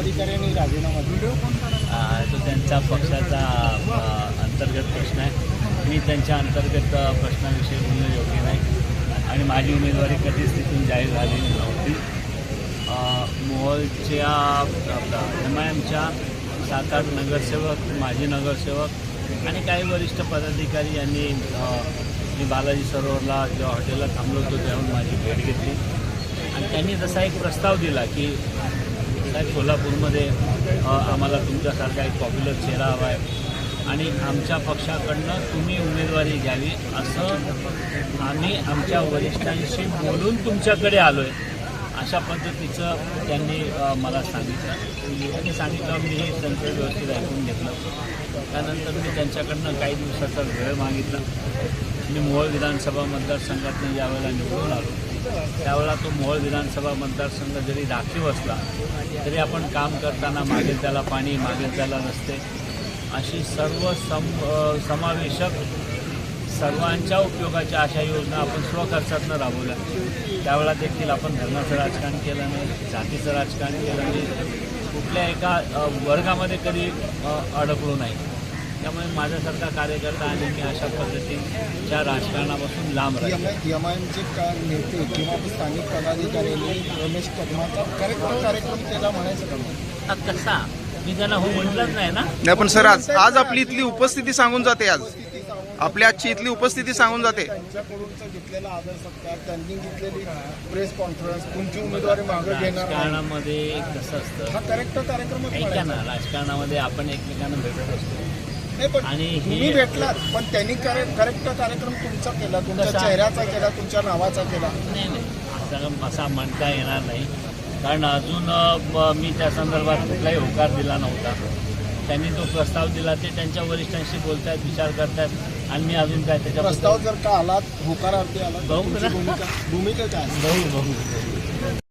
अधिकाऱ्यांनी राजीनामा दिला. तो त्यांचा पक्षाचा अंतर्गत प्रश्न आहे. मी त्यांच्या अंतर्गत प्रश्नाविषयी बोलणं योग्य नाही. आणि माझी उमेदवारी कधीच तिथून जाहीर झाली नव्हती. मोहलच्या मोहोळच्या एम आय एमच्या सात आठ नगरसेवक माजी नगरसेवक आणि काही वरिष्ठ पदाधिकारी यांनी मी बालाजी सरोवरला जेव्हा हॉटेलला थांबलो होतो तेव्हा माझी भेट घेतली. आणि त्यांनी तसा एक प्रस्ताव दिला की साहेब सोलापूरमध्ये आम्हाला तुमच्यासारखा एक पॉप्युलर चेहरा हवा आहे. आणि आमच्या पक्षाकडनं तुम्ही उमेदवारी घ्यावी असं आम्ही आमच्या वरिष्ठांशी बोलून तुमच्याकडे आलो आहे अशा पद्धतीचं त्यांनी मला सांगितलं. त्यांनी सांगितलं मी हे त्यांचं व्यवस्थित ऐकून घेतलं. त्यानंतर मी त्यांच्याकडनं काही दिवसाचा वेळ मागितला. मी मोहोळ विधानसभा मतदारसंघातून यावेळेला निवडून आलो. त्यावेळेला तो मोहोळ विधानसभा मतदारसंघ जरी राखीव असला तरी आपण काम करताना मागेल त्याला पाणी मागेल त्याला रस्ते अशी सर्व सम समावेशक सर्वांच्या उपयोगाच्या अशा योजना आपण स्वखर्चातनं राबवल्या. त्यावेळेला देखील आपण धर्माचं राजकारण केलं नाही जातीचं राजकारण केलं नाही. कुठल्या एका वर्गामध्ये कधी अडकलो नाही. त्यामुळे माझ्यासारखा कार्यकर्ता आणि मी अशा पद्धतीच्या राजकारणापासून लांब राहील. एम आय एमचे का नेते किंवा स्थानिक पदाधिकाऱ्यांनी रमेश कदमाचा करेक्ट कार्यक्रम केला म्हणायचं? हा, कसा? मी त्यांना हो म्हटलंच नाही ना. नाही पण सर आज आज आपली इथली उपस्थिती सांगून जाते आज. स्थिती सांगून आपली आजची इथली उपस्थिती सांगून जाते. त्यांच्याकडूनचा घेतलेला आदर सत्कार त्यांनी घेतलेली प्रेस कॉन्फरन्स तुमची उमेदवारी मागे घेणार नाही. राजकारणामध्ये कसं असतं? हा करेक्ट कार्यक्रमच ऐका. ना राजकारणामध्ये आपण एकमेकांना भेटत असतो. आणि हे- तुम्ही भेटलात पण त्यांनी करेक्ट कार्यक्रम तुमचा केला तुमच्या? चेहऱ्याचा केला तुमच्या नावाचा केला. नाही नाही. असं असा म्हणता येणार नाही. कारण अजून मी त्या संदर्भात कुठलाही होकार दिला नव्हता. त्यांनी तो प्रस्ताव दिला ते त्यांच्या वरिष्ठांशी बोलतायत विचार करतायत. आणि मी अजून काय प्रस्ताव त्याच्याबद्दल जर का आलात होकारार्थी ना. भूमिका काय? बघू बघू.